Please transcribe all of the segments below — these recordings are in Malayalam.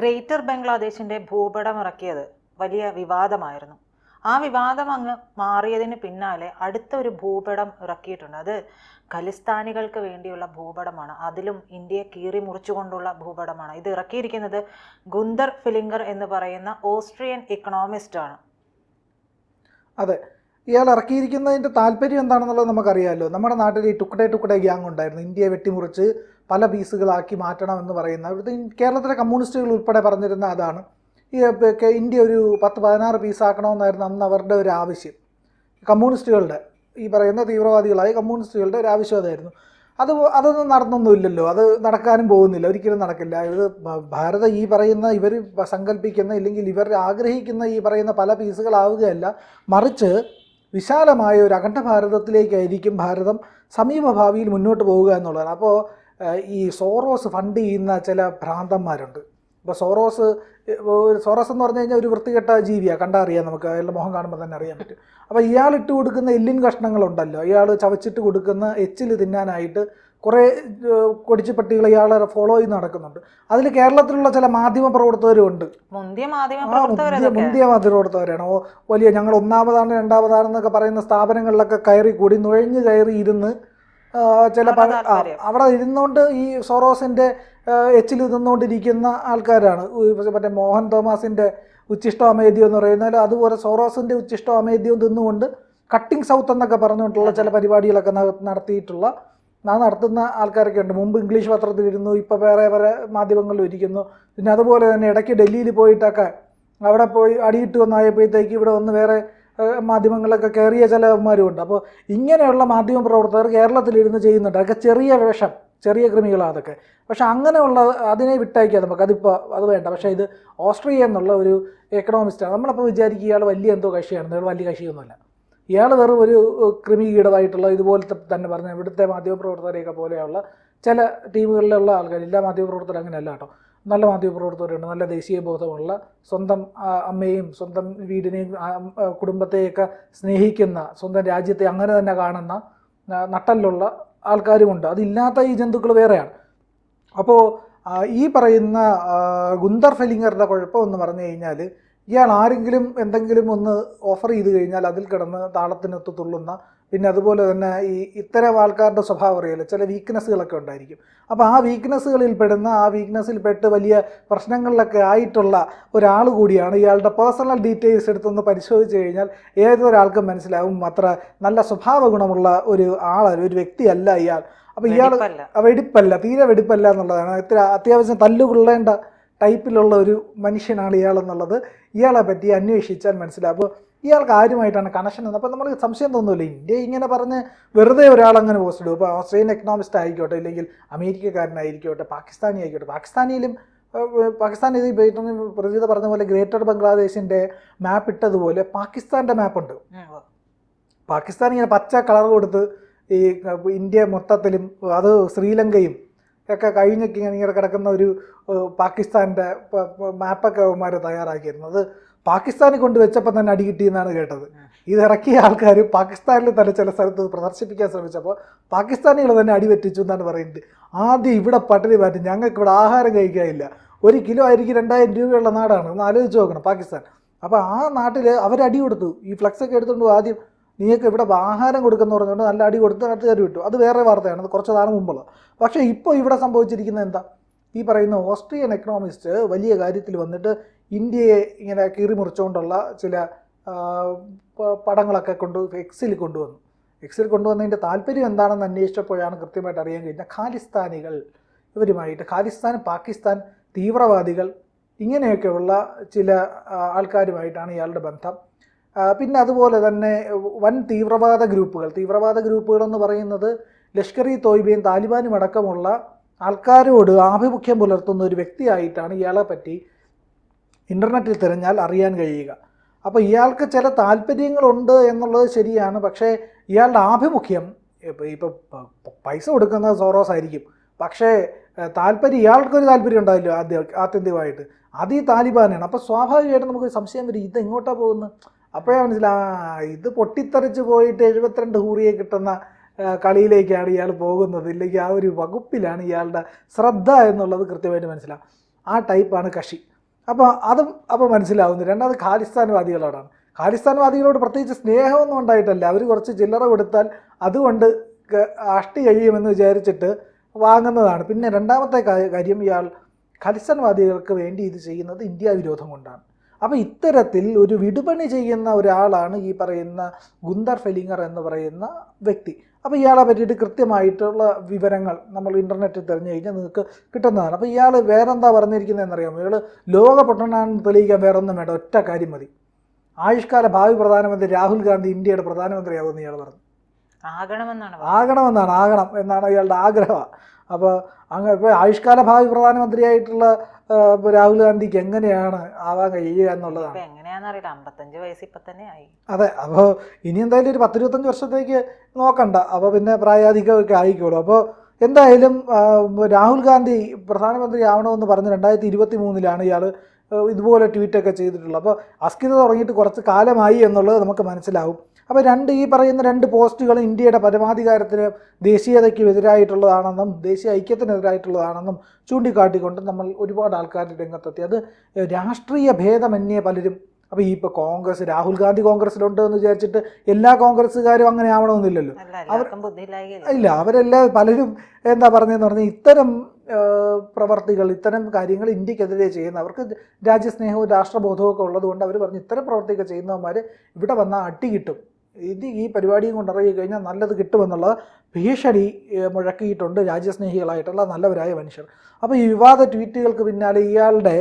ഗ്രേറ്റർ ബംഗ്ലാദേശിന്റെ ഭൂപടം ഇറക്കിയത് വലിയ വിവാദമായിരുന്നു. ആ വിവാദം അങ്ങ് മാറിയതിന് പിന്നാലെ അടുത്ത ഒരു ഭൂപടം ഇറക്കിയിട്ടുണ്ട്. അത് ഖലിസ്ഥാനികൾക്ക് വേണ്ടിയുള്ള ഭൂപടമാണ്. അതിലും ഇന്ത്യയെ കീറി മുറിച്ചുകൊണ്ടുള്ള ഭൂപടമാണ്. ഇത് ഇറക്കിയിരിക്കുന്നത് ഗുന്ദർ ഫിലിംഗർ എന്ന് പറയുന്ന ഓസ്ട്രിയൻ ഇക്കണോമിസ്റ്റ് ആണ്. അതെ. ഇയാൾ ഇറക്കിയിരിക്കുന്നതിന്റെ താല്പര്യം എന്താണെന്നുള്ളത് നമുക്കറിയാമല്ലോ നമ്മുടെ നാട്ടിൽ ഈ ടുക്കടെ ടുക്കടെ ഗ്യാങ് ഉണ്ടായിരുന്നു. ഇന്ത്യയെ വെട്ടിമുറിച്ച് പല പീസുകളാക്കി മാറ്റണം എന്ന് പറയുന്ന ഇവിടുത്തെ കേരളത്തിലെ കമ്മ്യൂണിസ്റ്റുകൾ ഉൾപ്പെടെ പറഞ്ഞിരുന്ന അതാണ്. ഈ ഇന്ത്യ ഒരു പത്ത് പതിനാറ് പീസാക്കണമെന്നായിരുന്നു അന്ന് അവരുടെ ഒരു ആവശ്യം. കമ്മ്യൂണിസ്റ്റുകളുടെ ഈ പറയുന്ന തീവ്രവാദികളായ കമ്മ്യൂണിസ്റ്റുകളുടെ ഒരു ആവശ്യം അതായിരുന്നു. അത് അതൊന്നും നടന്നൊന്നുമില്ലല്ലോ. അത് നടക്കാനും പോകുന്നില്ല. ഒരിക്കലും നടക്കില്ല. ഇത് ഭാരത ഈ പറയുന്ന ഇവർ സങ്കല്പിക്കുന്ന ഇല്ലെങ്കിൽ ഇവർ ആഗ്രഹിക്കുന്ന ഈ പറയുന്ന പല പീസുകളാവുകയല്ല. മറിച്ച് വിശാലമായ ഒരു അഖണ്ഡ ഭാരതത്തിലേക്കായിരിക്കും ഭാരതം സമീപ ഭാവിയിൽ മുന്നോട്ട് പോവുക എന്നുള്ളതാണ്. അപ്പോൾ ഈ സോറോസ് ഫണ്ട് ചെയ്യുന്ന ചില ഭ്രാന്തന്മാരുണ്ട്. ഇപ്പോൾ സോറോസ് സോറോസ് എന്ന് പറഞ്ഞു കഴിഞ്ഞാൽ ഒരു വൃത്തികെട്ട ജീവിയാണ് കണ്ടാൽ അറിയാം നമുക്ക് അയാളുടെ മുഖം കാണുമ്പോൾ തന്നെ അറിയാൻ പറ്റും. അപ്പോൾ ഇയാൾ ഇട്ട് കൊടുക്കുന്ന എല്ലിൻ കഷ്ണങ്ങളുണ്ടല്ലോ ഇയാൾ ചവച്ചിട്ട് കൊടുക്കുന്ന എച്ചിൽ തിന്നാനായിട്ട് കുറേ കൊടിച്ചുപട്ടികൾ ഇയാളെ ഫോളോ ചെയ്ത് നടക്കുന്നുണ്ട്. അതിൽ കേരളത്തിലുള്ള ചില മാധ്യമ പ്രവർത്തകരുണ്ട്. മുന്തിയ മാധ്യമ പ്രവർത്തകരാണ്. വലിയ ഞങ്ങൾ ഒന്നാമതാണ് രണ്ടാമതാണെന്നൊക്കെ പറയുന്ന സ്ഥാപനങ്ങളിലൊക്കെ കയറി കൂടി നുഴഞ്ഞു കയറി ഇരുന്ന് ചില അവിടെ ഇരുന്നുകൊണ്ട് ഈ സൊറോസിന്റെ എച്ചിൽ നിന്നുകൊണ്ടിരിക്കുന്ന ആൾക്കാരാണ്. മറ്റേ മോഹൻ തോമസിന്റെ ഉച്ചിഷ്ടം അമേദ്യം എന്ന് പറയുന്നത് അതുപോലെ സോറോസിന്റെ ഉച്ചിഷ്ടം അമേദ്യം തിന്നുകൊണ്ട് കട്ടിംഗ് സൗത്ത് എന്നൊക്കെ പറഞ്ഞുകൊണ്ടുള്ള ചില പരിപാടികളൊക്കെ നടത്തിയിട്ടുള്ള ഞാൻ നടത്തുന്ന ആൾക്കാരൊക്കെ ഉണ്ട്. മുമ്പ് ഇംഗ്ലീഷ് പത്രത്തിലിരുന്നു ഇപ്പോൾ വേറെ വേറെ മാധ്യമങ്ങളിലും ഇരിക്കുന്നു. പിന്നെ അതുപോലെ തന്നെ ഇടയ്ക്ക് ഡൽഹിയിൽ പോയിട്ടൊക്കെ അവിടെ പോയി അടിയിട്ട് വന്നായപ്പോഴത്തേക്ക് ഇവിടെ വന്ന് വേറെ ഏഹ്, മാധ്യമങ്ങളിലൊക്കെ കയറിയ ചിലവന്മാരും ഉണ്ട് അപ്പോൾ ഇങ്ങനെയുള്ള മാധ്യമ പ്രവർത്തകർ കേരളത്തിലിരുന്ന് ചെയ്യുന്നുണ്ട്. അതൊക്കെ ചെറിയ വേഷം ചെറിയ കൃമികളാണ് അതൊക്കെ. പക്ഷേ അങ്ങനെയുള്ള അതിനെ വിട്ടയക്കുക നമുക്ക്. അതിപ്പോൾ അത് വേണ്ട. പക്ഷേ ഇത് ഓസ്ട്രിയ എന്നുള്ള ഒരു എക്കണോമിസ്റ്റാണ് നമ്മളപ്പോൾ വിചാരിക്കുക ഇയാൾ വലിയ എന്തോ കക്ഷിയാണ്. ഇയാൾ വലിയ കക്ഷിയൊന്നുമല്ല. ഇയാൾ വെറും ഒരു കൃമികീടമായിട്ടുള്ള ഇതുപോലത്തെ തന്നെ പറഞ്ഞ ഇവിടുത്തെ മാധ്യമപ്രവർത്തകരെയൊക്കെ പോലെയുള്ള ചില ടീമുകളിലുള്ള ആൾക്കാർ എല്ലാ മാധ്യമപ്രവർത്തകരും അങ്ങനെയല്ല കേട്ടോ. നല്ല മാധ്യമപ്രവർത്തകരുണ്ട് നല്ല ദേശീയ ബോധമുള്ള സ്വന്തം അമ്മയും സ്വന്തം വീടിനെയും കുടുംബത്തെയൊക്കെ സ്നേഹിക്കുന്ന സ്വന്തം രാജ്യത്തെ അങ്ങനെ തന്നെ കാണുന്ന നട്ടലിലുള്ള ആൾക്കാരുമുണ്ട്. അതില്ലാത്ത ഈ ജന്തുക്കൾ വേറെയാണ്. അപ്പോൾ ഈ പറയുന്ന ഗുന്തർ ഫെലിംഗറുടെ കുഴപ്പമെന്ന് പറഞ്ഞു കഴിഞ്ഞാൽ ഇയാൾ ആരെങ്കിലും എന്തെങ്കിലും ഒന്ന് ഓഫർ ചെയ്ത് കഴിഞ്ഞാൽ അതിൽ കിടന്ന് താളത്തിനൊത്ത് തുള്ളുന്ന പിന്നെ അതുപോലെ തന്നെ ഈ ഇത്തരം ആൾക്കാരുടെ സ്വഭാവം അറിയാലോ ചില വീക്ക്നെസ്സുകളൊക്കെ ഉണ്ടായിരിക്കും. അപ്പോൾ ആ വീക്ക്നെസ്സുകളിൽ പെടുന്ന ആ വീക്ക്നെസ്സിൽ പെട്ട് വലിയ പ്രശ്നങ്ങളിലൊക്കെ ആയിട്ടുള്ള ഒരാൾ കൂടിയാണ് ഇയാളുടെ പേഴ്സണൽ ഡീറ്റെയിൽസ് എടുത്തൊന്ന് പരിശോധിച്ച് കഴിഞ്ഞാൽ ഏതൊരാൾക്കും മനസ്സിലാവും അത്ര നല്ല സ്വഭാവ ഗുണമുള്ള ഒരു ആളല്ല ഒരു വ്യക്തിയല്ല ഇയാൾ. അപ്പോൾ ഇയാൾ വെടിപ്പല്ല. വെടിപ്പല്ല തീരെ വെടിപ്പല്ല എന്നുള്ളതാണ്. ഇത്ര അത്യാവശ്യം തല്ലുകൊള്ളേണ്ട ടൈപ്പിലുള്ള ഒരു മനുഷ്യനാണ് ഇയാളെന്നുള്ളത് ഇയാളെ പറ്റി അന്വേഷിച്ചാൽ മനസ്സിലാവും. അപ്പോൾ ഇയാൾക്ക് ആരുമായിട്ടാണ് കണക്ഷൻ എന്ന്? അപ്പോൾ നമ്മൾ സംശയം തോന്നുന്നില്ല ഇന്ത്യ ഇങ്ങനെ പറഞ്ഞ് വെറുതെ ഒരാളങ്ങനെ പോസ്റ്റ് ഇടും. ഇപ്പോൾ ഓസ്ട്രേലിയൻ എക്കണോമിസ്റ്റ് ആയിക്കോട്ടെ ഇല്ലെങ്കിൽ അമേരിക്കക്കാരനായിരിക്കോട്ടെ പാകിസ്ഥാനി ആയിക്കോട്ടെ പാകിസ്ഥാനിയിലും പാകിസ്ഥാൻ ഇത് പ്രതീത പറഞ്ഞ പോലെ ഗ്രേറ്റർ ബംഗ്ലാദേശിന്റെ മാപ്പ് ഇട്ടതുപോലെ പാകിസ്ഥാന്റെ മാപ്പുണ്ട്. പാകിസ്ഥാൻ ഇങ്ങനെ പച്ച കളർ കൊടുത്ത് ഈ ഇന്ത്യ മൊത്തത്തിലും അത് ശ്രീലങ്കയും ഒക്കെ കഴിഞ്ഞൊക്കെ ഇങ്ങനെ ഇങ്ങനെ കിടക്കുന്ന ഒരു പാകിസ്ഥാന്റെ മാപ്പൊക്കെ അവന്മാർ തയ്യാറാക്കിയിരുന്നു. അത് പാകിസ്ഥാനിൽ കൊണ്ട് വെച്ചപ്പോൾ തന്നെ അടി കിട്ടിയെന്നാണ് കേട്ടത്. ഇത് ഇറക്കിയ ആൾക്കാർ പാകിസ്ഥാനിൽ തന്നെ ചില സ്ഥലത്ത് പ്രദർശിപ്പിക്കാൻ ശ്രമിച്ചപ്പോൾ പാകിസ്ഥാനികൾ തന്നെ അടി പറ്റിച്ചു എന്നാണ് പറയുന്നത്. ആദ്യം ഇവിടെ പട്ടിണി മാറ്റി. ഞങ്ങൾക്ക് ഇവിടെ ആഹാരം കഴിക്കാനില്ല ഒരു കിലോ ആയിരിക്കും രണ്ടായിരം രൂപയുള്ള നാടാണ്. ഒന്ന് ആലോചിച്ച് നോക്കണം പാകിസ്ഥാൻ. അപ്പോൾ ആ നാട്ടിൽ അവർ അടി കൊടുത്തു. ഈ ഫ്ലക്സ് ഒക്കെ എടുത്തുകൊണ്ട് ആദ്യം നീയൊക്കെ ഇവിടെ ആഹാരം കൊടുക്കുന്നു പറഞ്ഞുകൊണ്ട് നല്ല അടി കൊടുത്ത് നാട്ടുകാർ വിട്ടു. അത് വേറെ വാർത്തയാണ്. അത് കുറച്ച് നാളെ മുമ്പുള്ള. പക്ഷേ ഇപ്പോൾ ഇവിടെ സംഭവിച്ചിരിക്കുന്നത് എന്താ? ഈ പറയുന്ന ഓസ്ട്രിയൻ എക്കണോമിസ്റ്റ് വലിയ കാര്യത്തിൽ വന്നിട്ട് ഇന്ത്യയെ ഇങ്ങനെ കീറി മുറിച്ചുകൊണ്ടുള്ള ചില പടങ്ങളൊക്കെ കൊണ്ട് എക്സിൽ കൊണ്ടുവന്നു. എക്സിൽ കൊണ്ടുവന്നതിന്റെ താല്പര്യം എന്താണെന്ന് അന്വേഷിച്ചപ്പോഴാണ് കൃത്യമായിട്ട് അറിയാൻ കഴിഞ്ഞാൽ ഖാലിസ്ഥാനികൾ ഇവരുമായിട്ട് ഖാലിസ്ഥാൻ പാകിസ്ഥാൻ തീവ്രവാദികൾ ഇങ്ങനെയൊക്കെയുള്ള ചില ആൾക്കാരുമായിട്ടാണ് ഇയാളുടെ ബന്ധം. പിന്നെ അതുപോലെ തന്നെ വൻ തീവ്രവാദ ഗ്രൂപ്പുകൾ. തീവ്രവാദ ഗ്രൂപ്പുകളെന്ന് പറയുന്നത് ലഷ്കർ ഇ തോയ്ബയും താലിബാനും അടക്കമുള്ള ആൾക്കാരോട് ആഭിമുഖ്യം പുലർത്തുന്ന ഒരു വ്യക്തിയായിട്ടാണ് ഇയാളെ പറ്റി ഇന്റർനെറ്റിൽ തിരഞ്ഞാൽ അറിയാൻ കഴിയുക. അപ്പോൾ ഇയാൾക്ക് ചില താല്പര്യങ്ങളുണ്ട് എന്നുള്ളത് ശരിയാണ്. പക്ഷേ ഇയാളുടെ ആഭിമുഖ്യം ഇപ്പോൾ ഇപ്പോൾ പൈസ കൊടുക്കുന്നത് സോറോസ് ആയിരിക്കും. പക്ഷേ താല്പര്യം ഇയാൾക്കൊരു താല്പര്യം ഉണ്ടാവില്ല ആദ്യ ആത്യന്തികമായിട്ട്. അത് ഈ താലിബാനാണ്. അപ്പോൾ സ്വാഭാവികമായിട്ടും നമുക്ക് സംശയം വരും ഇത് എങ്ങോട്ടാണ് പോകുന്നത്? അപ്പോഴേ മനസ്സിലാ ഇത് പൊട്ടിത്തെറിച്ച് പോയിട്ട് എഴുപത്തിരണ്ട് ഹൂറിയെ കിട്ടുന്ന കളിയിലേക്കാണ് ഇയാൾ പോകുന്നത്. ഇല്ലെങ്കിൽ ആ ഒരു വകുപ്പിലാണ് ഇയാളുടെ ശ്രദ്ധ എന്നുള്ളത് കൃത്യമായിട്ട് മനസ്സിലാവും ആ ടൈപ്പാണ് കക്ഷി അപ്പോൾ അതും അപ്പോൾ മനസ്സിലാവുന്നു. രണ്ടാമത് ഖാലിസ്ഥാൻവാദികളോടാണ്. ഖാലിസ്ഥാൻവാദികളോട് പ്രത്യേകിച്ച് സ്നേഹമൊന്നും ഉണ്ടായിട്ടല്ല. അവർ കുറച്ച് ചില്ലറ കൊടുത്താൽ അതുകൊണ്ട് അഷ്ടി കഴിയുമെന്ന് വിചാരിച്ചിട്ട് വാങ്ങുന്നതാണ്. പിന്നെ രണ്ടാമത്തെ കാര്യം ഇയാൾ ഖലിസ്ഥാൻവാദികൾക്ക് വേണ്ടി ഇത് ചെയ്യുന്നത് ഇന്ത്യ വിരോധം കൊണ്ടാണ്. അപ്പോൾ ഇത്തരത്തിൽ ഒരു വിടുപണി ചെയ്യുന്ന ഒരാളാണ് ഈ പറയുന്ന ഗുന്ദർ ഫെലിങ്ങർ എന്ന് പറയുന്ന വ്യക്തി. അപ്പോൾ ഇയാളെ പറ്റിയിട്ട് കൃത്യമായിട്ടുള്ള വിവരങ്ങൾ നമ്മൾ ഇന്റർനെറ്റിൽ തിരഞ്ഞു കഴിഞ്ഞാൽ നിങ്ങൾക്ക് കിട്ടുന്നതാണ്. അപ്പോൾ ഇയാൾ വേറെന്താ പറഞ്ഞിരിക്കുന്നതെന്നറിയാമോ ഇയാൾ ലോക പൊട്ടനാണെന്ന് തെളിയിക്കാൻ വേറൊന്നും വേണ്ട ഒറ്റ കാര്യം മതി. ആയുഷ്കാല ഭാവി പ്രധാനമന്ത്രി രാഹുൽ ഗാന്ധി ഇന്ത്യയുടെ പ്രധാനമന്ത്രിയാവുമെന്ന് ഇയാൾ പറഞ്ഞു. ആകണമെന്നാണ് ആകണമെന്നാണ് ആകണം എന്നാണ് ഇയാളുടെ ആഗ്രഹം. അപ്പോൾ അങ്ങ് ഇപ്പോൾ ആയുഷ്കാല ഭാവി പ്രധാനമന്ത്രിയായിട്ടുള്ള രാഹുൽ ഗാന്ധിക്ക് എങ്ങനെയാണ് ആവാൻ കഴിയുക എന്നുള്ളതാണ്. ഇപ്പൊ എങ്ങനെയാണെന്നറിയില്ല അമ്പത്തഞ്ച് വയസ്സ് ഇപ്പൊ തന്നെ ആയി. അതെ. അപ്പോൾ ഇനി എന്തായാലും ഒരു പത്തിരുപത്തഞ്ച് വർഷത്തേക്ക് നോക്കണ്ട. അപ്പോൾ പിന്നെ പ്രായാധികമൊക്കെ ആയിക്കോളൂ. അപ്പോൾ എന്തായാലും രാഹുൽ ഗാന്ധി പ്രധാനമന്ത്രി ആവണമെന്ന് പറഞ്ഞ് രണ്ടായിരത്തി ഇരുപത്തി മൂന്നിലാണ് ഇയാൾ ഇതുപോലെ ട്വീറ്റൊക്കെ ചെയ്തിട്ടുള്ളത്. അപ്പോൾ അസ്കിത തുടങ്ങിയിട്ട് കുറച്ച് കാലമായി എന്നുള്ളത് നമുക്ക് മനസ്സിലാവും. അപ്പോൾ രണ്ട് ഈ പറയുന്ന രണ്ട് പോസ്റ്റുകൾ ഇന്ത്യയുടെ പരമാധികാരത്തിന് ദേശീയതയ്ക്കും എതിരായിട്ടുള്ളതാണെന്നും ദേശീയ ഐക്യത്തിനെതിരായിട്ടുള്ളതാണെന്നും ചൂണ്ടിക്കാട്ടിക്കൊണ്ട് നമ്മൾ ഒരുപാട് ആൾക്കാർ രംഗത്തെത്തി. അത് രാഷ്ട്രീയ ഭേദമന്യേ പലരും അപ്പോൾ ഈ ഇപ്പോൾ കോൺഗ്രസ് രാഹുൽ ഗാന്ധി കോൺഗ്രസ്സിലുണ്ട് എന്ന് വിചാരിച്ചിട്ട് എല്ലാ കോൺഗ്രസ്സുകാരും അങ്ങനെ ആവണമെന്നില്ലല്ലോ. ബുദ്ധിയില്ലായില്ല ഇല്ല അവരെല്ലാം പലരും എന്താ പറഞ്ഞതെന്ന് പറഞ്ഞാൽ ഇത്തരം പ്രവർത്തികൾ ഇത്തരം കാര്യങ്ങൾ ഇന്ത്യക്കെതിരെ ചെയ്യുന്ന അവർക്ക് രാജ്യസ്നേഹവും രാഷ്ട്രബോധവും ഒക്കെ ഉള്ളതുകൊണ്ട് അവർ പറഞ്ഞു ഇത്തരം പ്രവർത്തിയൊക്കെ ചെയ്യുന്നവന്മാർ ഇവിടെ വന്നാൽ അട്ടി കിട്ടും. ഇത് ഈ പരിപാടിയും കൊണ്ടിറങ്ങി കഴിഞ്ഞാൽ നല്ലത് കിട്ടുമെന്നുള്ള ഭീഷണി മുഴക്കിയിട്ടുണ്ട് രാജ്യസ്നേഹികളായിട്ടുള്ള നല്ലവരായ മനുഷ്യർ. അപ്പോൾ ഈ വിവാദ ട്വീറ്റുകൾക്ക് പിന്നാലെ ഇയാളുടെ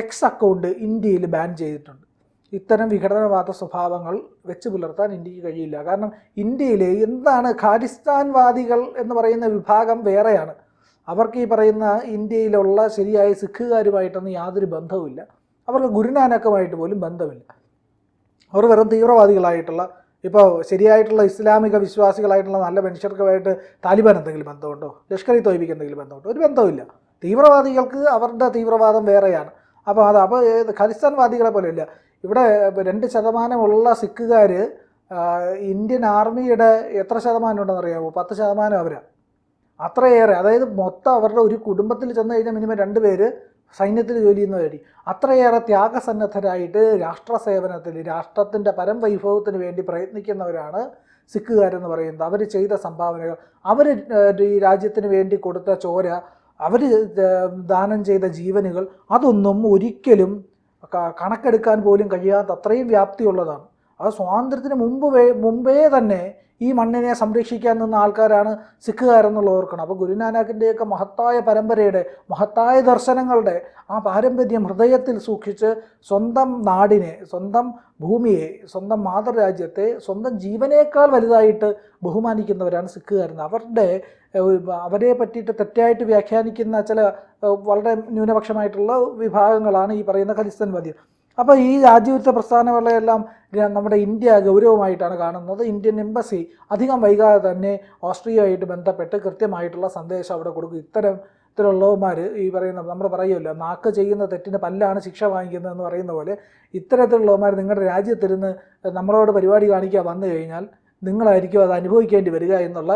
എക്സ് അക്കൗണ്ട് ഇന്ത്യയിൽ ബാൻ ചെയ്തിട്ടുണ്ട്. ഇത്തരം വിഘടനവാദ സ്വഭാവങ്ങൾ വെച്ച് പുലർത്താൻ ഇന്ത്യയ്ക്ക് കഴിയില്ല. കാരണം ഇന്ത്യയിലെ എന്താണ് ഖാലിസ്ഥാൻവാദികൾ എന്ന് പറയുന്ന വിഭാഗം വേറെയാണ്. അവർക്ക് ഈ പറയുന്ന ഇന്ത്യയിലുള്ള ശരിയായ സിഖുകാരുമായിട്ടൊന്നും യാതൊരു ബന്ധവുമില്ല. അവർക്ക് ഗുരുനാനക്കുമായിട്ട് പോലും ബന്ധമില്ല. അവർ വെറും തീവ്രവാദികളായിട്ടുള്ള ഇപ്പോൾ ശരിയായിട്ടുള്ള ഇസ്ലാമിക വിശ്വാസികളായിട്ടുള്ള നല്ല മനുഷ്യർക്കുമായിട്ട് താലിബാൻ എന്തെങ്കിലും ബന്ധമുണ്ടോ? ലഷ്കർ ഇ തോയ്ബിക്ക് എന്തെങ്കിലും ബന്ധമുണ്ടോ? ഒരു ബന്ധമില്ല തീവ്രവാദികൾക്ക് അവരുടെ തീവ്രവാദം വേറെയാണ്. അപ്പോൾ അത് അപ്പോൾ ഖലിസ്ഥാൻവാദികളെ പോലെയല്ല. ഇവിടെ രണ്ട് ശതമാനമുള്ള സിഖുകാർ ഇന്ത്യൻ ആർമിയുടെ എത്ര ശതമാനം ഉണ്ടെന്ന് അറിയാമോ? പത്ത് ശതമാനം അവരാണ് അത്രയേറെ. അതായത് മൊത്തം അവരുടെ ഒരു കുടുംബത്തിൽ ചെന്ന് കഴിഞ്ഞാൽ മിനിമം രണ്ട് പേര് സൈന്യത്തിൽ ജോലി ചെയ്യുന്നവരി അത്രയേറെ ത്യാഗസന്നദ്ധരായിട്ട് രാഷ്ട്ര സേവനത്തിൽ രാഷ്ട്രത്തിന്റെ പരംവൈഭവത്തിന് വേണ്ടി പ്രയത്നിക്കുന്നവരാണ് സിഖുകാരെന്ന് പറയുന്നത്. അവർ ചെയ്ത സംഭാവനകൾ. അവർ ഈ രാജ്യത്തിന് വേണ്ടി കൊടുത്ത ചോര അവർ ദാനം ചെയ്ത ജീവനുകൾ അതൊന്നും ഒരിക്കലും കണക്കെടുക്കാൻ പോലും കഴിയാത്ത അത്രയും വ്യാപ്തിയുള്ളതാണ്. അത് സ്വാതന്ത്ര്യത്തിന് മുമ്പ് മുമ്പേ തന്നെ ഈ മണ്ണിനെ സംരക്ഷിക്കാൻ നിന്ന ആൾക്കാരാണ് സിഖുകാരെന്നുള്ള ഓർക്കണം. അപ്പോൾ ഗുരുനാനാക്കിന്റെയൊക്കെ മഹത്തായ പരമ്പരയുടെ മഹത്തായ ദർശനങ്ങളുടെ ആ പാരമ്പര്യം ഹൃദയത്തിൽ സൂക്ഷിച്ച് സ്വന്തം നാടിനെ സ്വന്തം ഭൂമിയെ സ്വന്തം മാതൃരാജ്യത്തെ സ്വന്തം ജീവനേക്കാൾ വലുതായിട്ട് ബഹുമാനിക്കുന്നവരാണ് സിഖുകാരെന്ന് അവരുടെ അവരെ പറ്റിയിട്ട് തെറ്റായിട്ട് വ്യാഖ്യാനിക്കുന്ന ചില വളരെ ന്യൂനപക്ഷമായിട്ടുള്ള വിഭാഗങ്ങളാണ് ഈ പറയുന്ന ഖലിസ്ഥാൻവാദികൾ അപ്പോൾ ഈ രാജ്യവിരുദ്ധ പ്രസ്ഥാനങ്ങളെല്ലാം നമ്മുടെ ഇന്ത്യ ഗൗരവമായിട്ടാണ് കാണുന്നത്. ഇന്ത്യൻ എംബസി അധികം വൈകാതെ തന്നെ ഓസ്ട്രിയയുമായിട്ട് ബന്ധപ്പെട്ട് കൃത്യമായിട്ടുള്ള സന്ദേശം അവിടെ കൊടുക്കും. ഇത്തരം ഇത്തരമുള്ളവന്മാർ ഈ പറയുന്ന നമ്മൾ പറയുമല്ലോ നാക്ക് ചെയ്യുന്ന തെറ്റിന് പല്ലാണ് ശിക്ഷ വാങ്ങിക്കുന്നതെന്ന് പറയുന്ന പോലെ ഇത്തരത്തിലുള്ളവന്മാർ നിങ്ങളുടെ രാജ്യത്തിരുന്ന് നമ്മളോട് പരിപാടി കാണിക്കാൻ വന്നു കഴിഞ്ഞാൽ നിങ്ങളായിരിക്കും അത് അനുഭവിക്കേണ്ടി വരിക എന്നുള്ള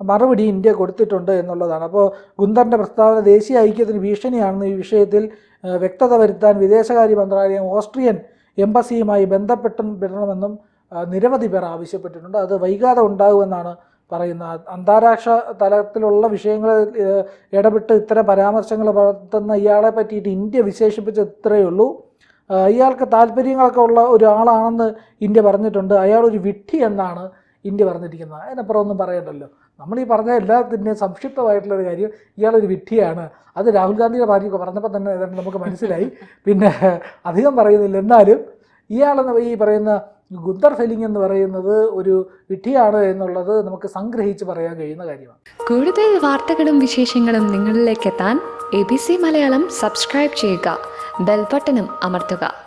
മറുപടി ഇന്ത്യ കൊടുത്തിട്ടുണ്ട് എന്നുള്ളതാണ്. അപ്പോൾ ഗുന്ദറിന്റെ പ്രസ്താവന ദേശീയ ഐക്യത്തിന് ഭീഷണിയാണെന്ന് ഈ വിഷയത്തിൽ വ്യക്തത വരുത്താൻ വിദേശകാര്യ മന്ത്രാലയം ഓസ്ട്രിയൻ എംബസിയുമായി ബന്ധപ്പെട്ടും വിടണമെന്നും നിരവധി പേർ ആവശ്യപ്പെട്ടിട്ടുണ്ട്. അത് വൈകാതെ ഉണ്ടാകുമെന്നാണ് പറയുന്നത് അന്താരാഷ്ട്ര തലത്തിലുള്ള വിഷയങ്ങളിൽ ഇടപെട്ട് ഇത്തരം പരാമർശങ്ങൾ നടത്തുന്ന ഇയാളെ പറ്റിയിട്ട് ഇന്ത്യ വിശേഷിപ്പിച്ച് ഇത്രയേ ഉള്ളൂ. ഇയാൾക്ക് താല്പര്യങ്ങളൊക്കെ ഉള്ള ഒരാളാണെന്ന് ഇന്ത്യ പറഞ്ഞിട്ടുണ്ട്. അയാളൊരു വിട്ടി എന്നാണ് ഇന്ത്യ പറഞ്ഞിരിക്കുന്നത്. അതിനപ്പുറം ഒന്നും പറയണ്ടല്ലോ. നമ്മൾ ഈ പറഞ്ഞ എല്ലാത്തിന്റെയും സംക്ഷിപ്തമായിട്ടുള്ളൊരു കാര്യം ഇയാളൊരു വിഡ്ഢിയാണ്. അത് രാഹുൽ ഗാന്ധിയുടെ ഭാര്യയൊക്കെ പറഞ്ഞപ്പോൾ തന്നെ ഏതാണ്ട് നമുക്ക് മനസ്സിലായി. പിന്നെ അധികം പറയുന്നില്ല. എന്നാലും ഇയാളെന്ന് ഈ പറയുന്ന ഗുന്ദർ ഫെലിംഗ് എന്ന് പറയുന്നത് ഒരു വിഡ്ഢിയാണ് എന്നുള്ളത് നമുക്ക് സംഗ്രഹിച്ച് പറയാൻ കഴിയുന്ന കാര്യമാണ്. കൂടുതൽ വാർത്തകളും വിശേഷങ്ങളും നിങ്ങളിലേക്ക് എത്താൻ A B C Malayalam subscribe ചെയ്യുക. ബെൽബട്ടനും അമർത്തുക.